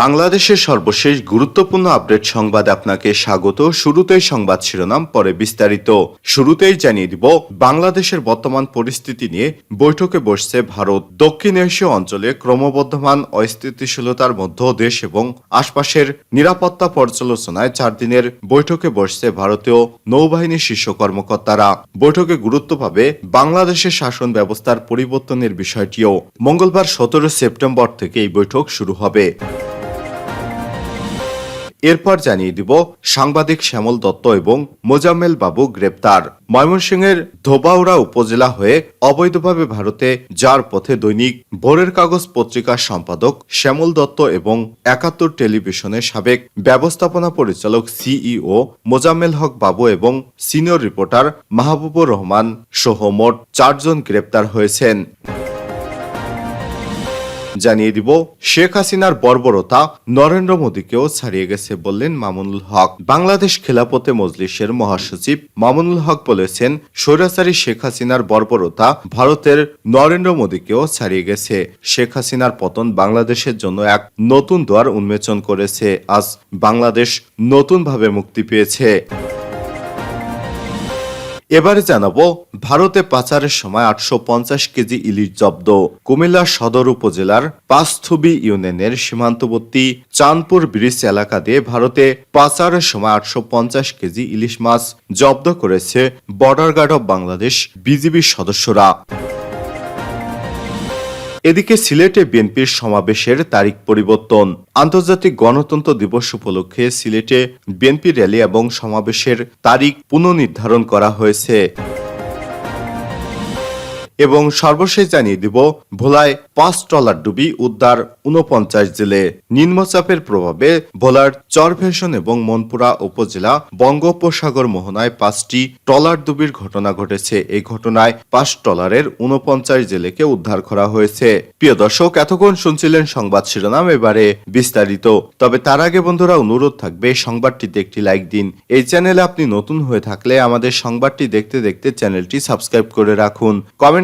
বাংলাদেশের সর্বশেষ গুরুত্বপূর্ণ আপডেট সংবাদ আপনাকে স্বাগত। শুরুতেই সংবাদ শিরোনাম, পরে বিস্তারিত। শুরুতেই জানিয়ে দিব, বাংলাদেশের বর্তমান পরিস্থিতি নিয়ে বৈঠকে বসছে ভারত। দক্ষিণ এশীয় অঞ্চলে ক্রমবর্ধমান অস্থিতিশীলতার মধ্যে দেশ এবং আশপাশের নিরাপত্তা পর্যালোচনায় চার দিনের বৈঠকে বসছে ভারতীয় নৌবাহিনীর শীর্ষ কর্মকর্তারা। বৈঠকে গুরুত্ব পাবে বাংলাদেশের শাসন ব্যবস্থার পরিবর্তনের বিষয়টিও। মঙ্গলবার সতেরো সেপ্টেম্বর থেকে এই বৈঠক শুরু হবে। এরপর জানিয়ে দিব সাংবাদিক শ্যামল দত্ত এবং মোজাম্মেল বাবু গ্রেপ্তার। ময়মনসিংহের ধোবাউড়া উপজেলা হয়ে অবৈধভাবে ভারতে যার পথে দৈনিক ভোরের কাগজ পত্রিকার সম্পাদক শ্যামল দত্ত এবং একাত্তর টেলিভিশনের সাবেক ব্যবস্থাপনা পরিচালক সিইও মোজাম্মেল হক বাবু এবং সিনিয়র রিপোর্টার মাহবুবুর রহমান সহ মোট চারজন গ্রেপ্তার হয়েছেন। জানিয়ে দিব, শেখ হাসিনার বর্বরতা নরেন্দ্র মোদীকেও ছাড়িয়ে গেছে বললেন মামুনুল হক। বাংলাদেশ খেলাপথে মজলিসের মহাসচিব মামুনুল হক বলেছেন, স্বৈরাচারী শেখ হাসিনার বর্বরতা ভারতের নরেন্দ্র মোদীকেও ছাড়িয়ে গেছে। শেখ হাসিনার পতন বাংলাদেশের জন্য এক নতুন দ্বার উন্মোচন করেছে। আজ বাংলাদেশ নতুনভাবে মুক্তি পেয়েছে। এবারে জানাব, ভারতে পাচারের সময় আটশো পঞ্চাশ কেজি ইলিশ জব্দ। কুমিল্লা সদর উপজেলার পাঁচথুবি ইউনিয়নের সীমান্তবর্তী চাঁদপুর ব্রিজ এলাকা দিয়ে ভারতে পাচারের সময় আটশো পঞ্চাশ কেজি ইলিশ মাছ জব্দ করেছে বর্ডার গার্ড অব বাংলাদেশ বিজিবির সদস্যরা। এদিকে সিলেটে বিএনপির সমাবেশের তারিখ পরিবর্তন। আন্তর্জাতিক গণতন্ত্র দিবস উপলক্ষে সিলেটে বিএনপি র্যালি এবং সমাবেশের তারিখ পুনর্নির্ধারণ করা হয়েছে। এবং সর্বশেষ জানিয়ে দিব, ভোলায় পাঁচ ট্রলার ডুবি উদ্ধার উনপঞ্চাশ জেলে নিম্নচাপের প্রভাবে ভোলার চরভেশন এবং মনপুরা উপজেলা বঙ্গোপসাগর মোহনায় পাঁচটি ট্রলার ডুবির ঘটনা ঘটেছে। এই ঘটনায় পাঁচ ট্রলারের উনপঞ্চাশ জেলেকে উদ্ধার করা হয়েছে। প্রিয় দর্শক, এতক্ষণ শুনছিলেন সংবাদ শিরোনাম, এবারে বিস্তারিত। তবে তার আগে বন্ধুরা, অনুরোধ থাকবে, সংবাদটিতে একটি লাইক দিন। এই চ্যানেলে আপনি নতুন হয়ে থাকলে আমাদের সংবাদটি দেখতে দেখতে চ্যানেলটি সাবস্ক্রাইব করে রাখুন। কমেন্ট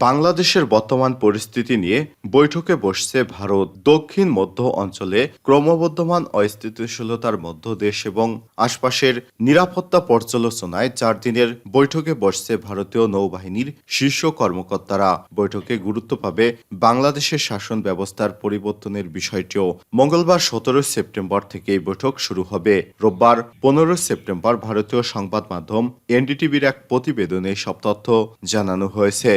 বাংলাদেশের বর্তমান পরিস্থিতি নিয়ে বৈঠকে বসছে ভারত। দক্ষিণ মধ্য অঞ্চলে ক্রমবর্ধমান অস্থিতিশীলতার মধ্য দেশ এবং আশপাশের নিরাপত্তা পর্যালোচনায় চার দিনের বৈঠকে বসছে ভারতীয় নৌবাহিনীর শীর্ষ কর্মকর্তারা। বৈঠকে গুরুত্ব পাবে বাংলাদেশের শাসন ব্যবস্থার পরিবর্তনের বিষয়টিও। মঙ্গলবার সতেরো সেপ্টেম্বর থেকে এই বৈঠক শুরু হবে। রোববার পনেরো সেপ্টেম্বর ভারতীয় সংবাদ মাধ্যম এনডিটিভির এক প্রতিবেদনে সব তথ্য জানানো হয়েছে।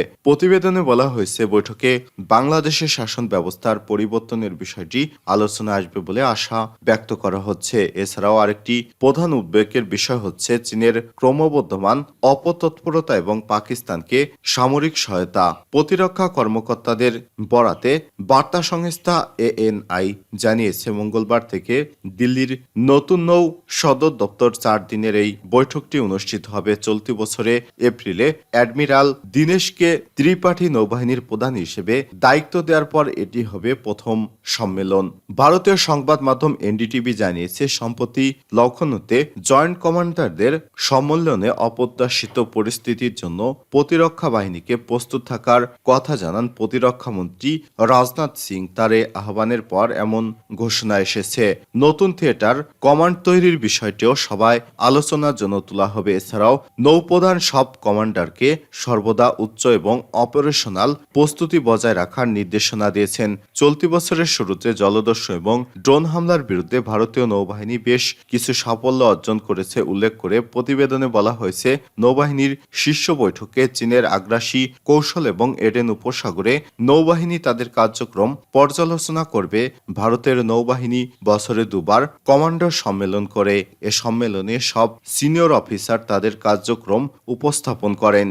প্রতিবেদনে বলা হয়েছে, বৈঠকে বাংলাদেশের শাসন ব্যবস্থার পরিবর্তনের বিষয়টি আলোচনা আসবে বলে আশা ব্যক্ত করা হচ্ছে। এছাড়াও আরেকটি প্রধান উদ্বেগের বিষয় হচ্ছে, চীনের ক্রমবর্ধমান অপতৎপরতা এবং পাকিস্তানকে সামরিক সহায়তা, প্রতিরক্ষা কর্মকর্তাদের বরাতে বার্তা সংস্থা এএনআই জানিয়েছে, মঙ্গলবার থেকে দিল্লির নতুন নৌ সদর দপ্তর চার দিনের এই বৈঠকটি অনুষ্ঠিত হবে। চলতি বছরে এপ্রিলে অ্যাডমিরাল দীনেশকে ত্রিপাঠী নৌবাহিনীর প্রধান হিসেবে দায়িত্ব দেওয়ার পর এটি হবে প্রথম সম্মেলন। ভারতীয় সংবাদ মাধ্যম এনডিটিভি জানিয়েছে, সম্প্রতি লক্ষণতে জয়েন্ট কমান্ডারদের সম্মেলনে অপ্রত্যাশিত পরিস্থিতির জন্য প্রতিরক্ষা বাহিনীকে প্রস্তুত থাকার কথা জানান প্রতিরক্ষা মন্ত্রী রাজনাথ সিং। তার আহ্বানের পর এমন ঘোষণা এসেছে। নতুন থিয়েটার কমান্ড তৈরির বিষয়টিও সবাই আলোচনার জন্য তোলা হবে। এছাড়াও নৌপ্রধান সব কমান্ডারকে সর্বদা উচ্চ এবং অপারেশনাল প্রস্তুতি বজায় রাখার নির্দেশনা দিয়েছেন। চলতি বছরের শুরুতে জলদস্যু এবং ড্রোন হামলার বিরুদ্ধে ভারতীয় নৌবাহিনী বেশ কিছু সাফল্য অর্জন করেছে উল্লেখ করে প্রতিবেদনে বলা হয়েছে, নৌবাহিনীর শীর্ষ বৈঠকে চীনের আগ্রাসী কৌশল এবং এডেন উপসাগরে নৌবাহিনী তাদের কার্যক্রম পর্যালোচনা করবে। ভারতের নৌবাহিনী বছরে দুবার কমান্ডার সম্মেলন করে। এ সম্মেলনে সব সিনিয়র অফিসার তাদের কার্যক্রম উপস্থাপন করেন।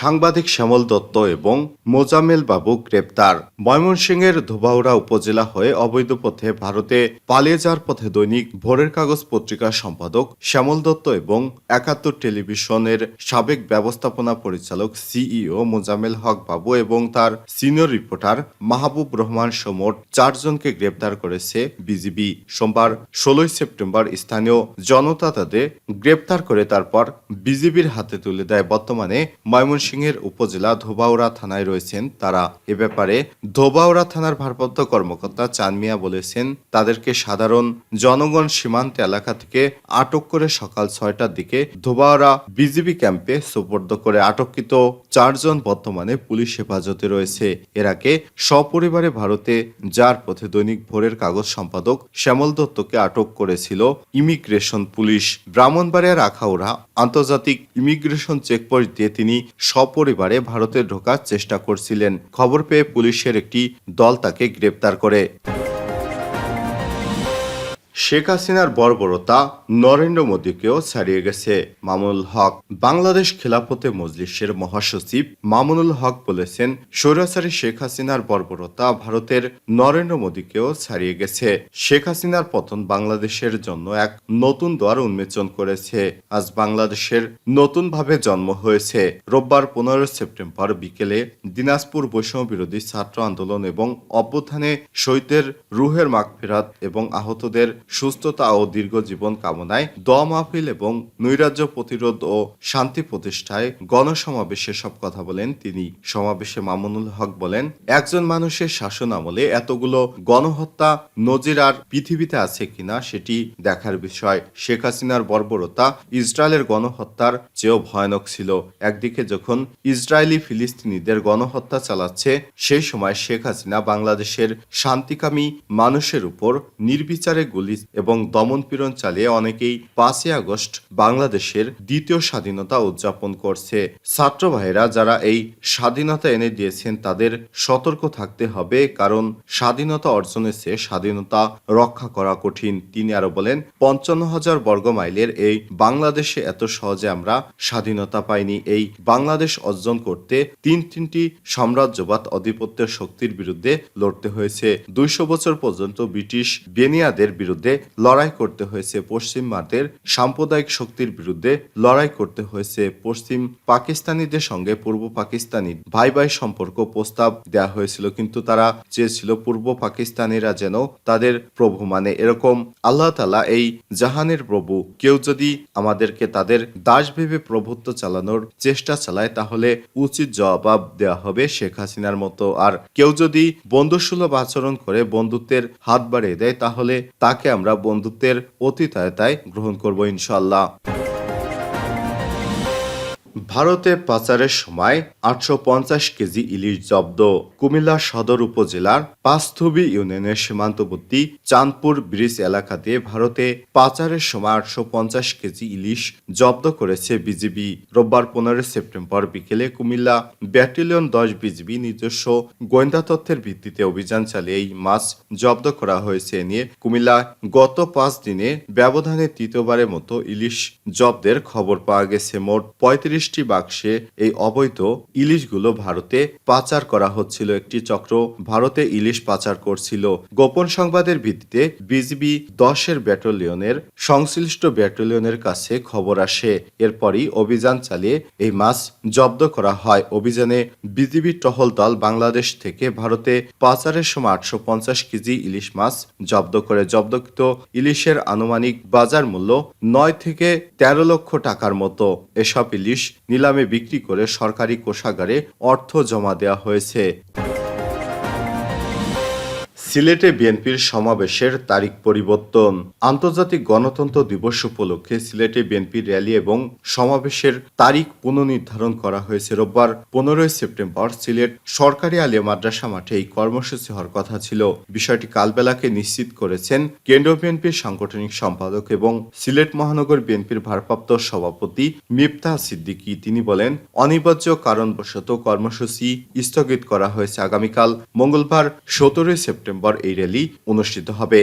সাংবাদিক শ্যামল দত্ত এবং মোজামেল বাবু গ্রেপ্তার। ময়মনসিংহের ধোবাউড়া উপজেলা হয়ে অবৈধ পথে ভারতে পালিয়ে যাওয়ার পথে দৈনিক ভোরের কাগজ পত্রিকার সম্পাদক শ্যামল দত্ত এবং একাত্তর টেলিভিশনের সাবেক ব্যবস্থাপনা পরিচালক সিইও মোজামেল হক বাবু এবং তার সিনিয়র রিপোর্টার মাহবুব রহমান সমর চারজনকে গ্রেপ্তার করেছে বিজিবি। সোমবার ষোলোই সেপ্টেম্বর স্থানীয় জনতা তাদের গ্রেপ্তার করে তারপর বিজিবির হাতে তুলে দেয়। বর্তমানে ময়মনসিংহের উপজেলা ধোবাউড়া থানায় রয়েছেন তারা। এ ব্যাপারে ধোবাউড়া থানার ভারপ্রাপ্ত কর্মকর্তা চানমিয়া বলেছেন, তাদেরকে সাধারণ জনগণ সীমান্ত এলাকা থেকে আটক করে সকাল ছয়টার দিকে ধোবাউড়া বিজিবি ক্যাম্পে সুপর্দ করে আটককৃত চারজন বর্তমানে পুলিশ হেফাজতে রয়েছে। এর আগে সপরিবারে ভারতে যার পথে দৈনিক ভোরের কাগজ সম্পাদক শ্যামল দত্তকে আটক করেছিল ইমিগ্রেশন পুলিশ। ব্রাহ্মণবাড়িয়ার আখাউড়া আন্তর্জাতিক ইমিগ্রেশন চেকপোস্ট দিয়ে তিনি সপরিবারে ভারতে ঢোকার চেষ্টা করছিলেন। খবর পেয়ে পুলিশের একটি দল তাকে গ্রেপ্তার করে। শেখ হাসিনার বর্বরতা নরেন্দ্র মোদীকেও ছাড়িয়ে গেছে। মামুনুল হক বাংলাদেশ খেলাফতে মজলিসের মহাসচিব মামুনুল হক বলেছেন, স্বৈরাচারী শেখ হাসিনার বর্বরতা ভারতের নরেন্দ্র মোদীকেও ছাড়িয়ে গেছে। শেখ হাসিনার পতন বাংলাদেশের জন্য এক নতুন দ্বার উন্মোচন করেছে। আজ বাংলাদেশের নতুনভাবে জন্ম হয়েছে। রোববার পনেরো সেপ্টেম্বর বিকেলে দিনাজপুর বৈষম্য বিরোধী ছাত্র আন্দোলন এবং অভ্যুত্থানে শহীদের রুহের মাগফেরাত এবং আহতদের সুস্থতা ও দীর্ঘ জীবন কামনায় দোয়া মাহফিল এবং নৈরাজ্য প্রতিরোধ ও শান্তি প্রতিষ্ঠায় গণসমাবেশে সব কথা বলেন তিনি। সমাবেশে মামুনুল হক বলেন, একজন মানুষের শাসন আমলে এতগুলো গণহত্যা নজির আর পৃথিবীতে আছে কিনা সেটি দেখার বিষয়। শেখ হাসিনার বর্বরতা ইসরায়েলের গণহত্যার চেয়েও ভয়ানক ছিল। একদিকে যখন ইসরায়েলি ফিলিস্তিনিদের গণহত্যা চালাচ্ছে, সেই সময় শেখ হাসিনা বাংলাদেশের শান্তিকামী মানুষের উপর নির্বিচারে গুলি এবং দমনপীড়ন চালিয়ে অনেকেই পাঁচই আগস্ট বাংলাদেশের দ্বিতীয় স্বাধীনতা উদযাপন করছে। ছাত্র ভাইরা যারা এই স্বাধীনতা এনে দিয়েছেন, তাদের সতর্ক থাকতে হবে, কারণ স্বাধীনতা অর্জনের চেয়ে স্বাধীনতা রক্ষা করা কঠিন। তিনি আরও বলেন, পঞ্চান্ন হাজার বর্গ মাইলের এই বাংলাদেশে এত সহজে আমরা স্বাধীনতা পাইনি। এই বাংলাদেশ অর্জন করতে তিন তিনটি সাম্রাজ্যবাদ আধিপত্যের শক্তির বিরুদ্ধে লড়তে হয়েছে। দুইশো বছর পর্যন্ত ব্রিটিশ বেনিয়াদের বিরুদ্ধে লড়াই করতে হয়েছে পশ্চিমবাদের সাম্প্রদায়িক শক্তির বিরুদ্ধে লড়াই করতে হয়েছে পশ্চিম পাকিস্তানিদের সঙ্গে পূর্ব পাকিস্তানি ভাই ভাই সম্পর্ক প্রস্তাব দেওয়া হয়েছিল। কিন্তু তারা চেয়েছিল পূর্ব পাকিস্তানিরা যেন তাদের প্রভু মানে এরকম আল্লাহ তালা এই জাহানের প্রভু। কেউ যদি আমাদেরকে তাদের দাস ভেবে প্রভুত্ব চালানোর চেষ্টা চালায়, তাহলে উচিত জবাব দেওয়া হবে শেখ হাসিনার মতো। আর কেউ যদি বন্ধুসুলভ আচরণ করে বন্ধুত্বের হাত বাড়িয়ে দেয়, তাহলে তাকে আমরা বন্ধুত্বের অতীতায়তায় গ্রহণ করব ইনশাল্লাহ ভারতে পাচারের সময় আটশো পঞ্চাশ কেজি ইলিশ জব্দ। কুমিল্লা সদর উপজেলার পাঁচথবি ইউনিয়নের সীমান্তবর্তী চাঁদপুর ব্রিজ এলাকাতে ভারতে পাচারের সময় আটশো পঞ্চাশ কেজি ইলিশ জব্দ করেছে বিজিবি। রোববার পনেরো সেপ্টেম্বর বিকেলে কুমিল্লা ব্যাটালিয়ন দশ বিজিবি নিজস্ব গোয়েন্দা তথ্যের ভিত্তিতে অভিযান চালিয়ে এই মাছ জব্দ করা হয়েছে। নিয়ে কুমিল্লা গত পাঁচ দিনে ব্যবধানে তৃতীয়বারের মতো ইলিশ জব্দের খবর পাওয়া গেছে। মোট পঁয়ত্রিশটি বাক্সে এই অবৈধ ইলিশগুলো ভারতে পাচার করা হচ্ছিল একটি চক্র। ভারতে ইলিশ পাচার করছিল। গোপন সংবাদের ভিত্তিতে বিজিবি দশের ব্যাটালিয়নের, সংশ্লিষ্ট ব্যাটালিয়নের কাছে খবর আসে। এরপরই অভিযান চালিয়ে এই মাছ জব্দ করা হয়। অভিযানে বিজিবি টহল দল বাংলাদেশ থেকে ভারতে পাচারের সময় আটশো পঞ্চাশ কেজি ইলিশ মাছ জব্দ করে। জব্দকৃত ইলিশের আনুমানিক বাজার মূল্য নয় থেকে তেরো লক্ষ টাকার মতো। এসব ইলিশ নিলামে বিক্রি করে সরকারি কোষাগারে অর্থ জমা দেওয়া হয়েছে। সিলেটে বিএনপির সমাবেশের তারিখ পরিবর্তন। আন্তর্জাতিক গণতন্ত্র দিবস উপলক্ষে সিলেটে বিএনপির র্যালি এবং সমাবেশের তারিখ পুনর্নির্ধারণ করা হয়েছে রোববার, পনেরোই সেপ্টেম্বর। সিলেট সরকারি আলিয়া মাদ্রাসা মাঠে এই কর্মসূচি হওয়ার কথা ছিল। বিষয়টি কালবেলাকে নিশ্চিত করেছেন কেন্দ্রীয় বিএনপির সাংগঠনিক সম্পাদক এবং সিলেট মহানগর বিএনপির ভারপ্রাপ্ত সভাপতি মিফতা সিদ্দিকী। তিনি বলেন, অনিবার্য কারণবশত কর্মসূচি স্থগিত করা হয়েছে আগামীকাল, মঙ্গলবার, সতেরোই সেপ্টেম্বর এই র্যালি অনুষ্ঠিত হবে।